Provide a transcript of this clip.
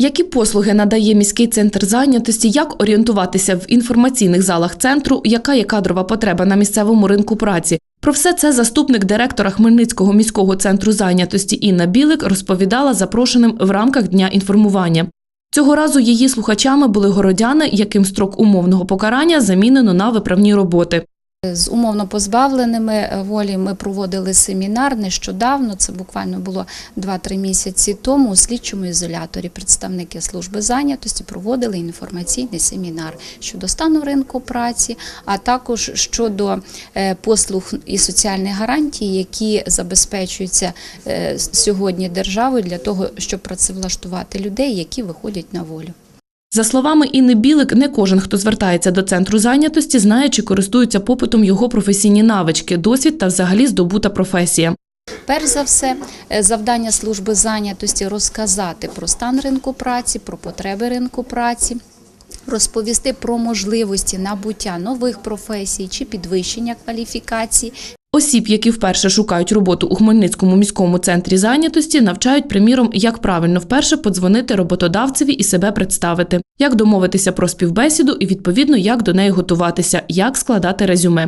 Які послуги надає міський центр зайнятості, як орієнтуватися в інформаційних залах центру, яка є кадрова потреба на місцевому ринку праці? Про все це заступник директора Хмельницького міського центру зайнятості Інна Білик розповідала запрошеним в рамках дня інформування. Цього разу її слухачами були городяни, яким строк умовного покарання замінено на виправні роботи. З умовно позбавленими е, волі ми проводили семінар нещодавно. Це буквально було 2-3 місяці тому. У слідчому ізоляторі представники служби зайнятості проводили інформаційний семінар щодо стану ринку праці, а також щодо е, послуг і соціальних гарантій, які забезпечуються е, сьогодні державою для того, щоб працевлаштувати людей, які виходять на волю. За словами Інни Білик, не кожен, хто звертається до центру зайнятості, знає чи користується попитом його професійні навички, досвід та взагалі здобута професія. Перш за все, е, завдання служби зайнятості розказати про стан ринку праці, про потреби ринку праці. Розповісти про можливості набуття нових професій чи підвищення кваліфікації, Осіб, які вперше шукають роботу у Хмельницькому міському центрі зайнятості, навчають, приміром, як правильно вперше подзвонити роботодавцеві і себе представити, як домовитися про співбесіду і відповідно як до неї готуватися, як складати резюме.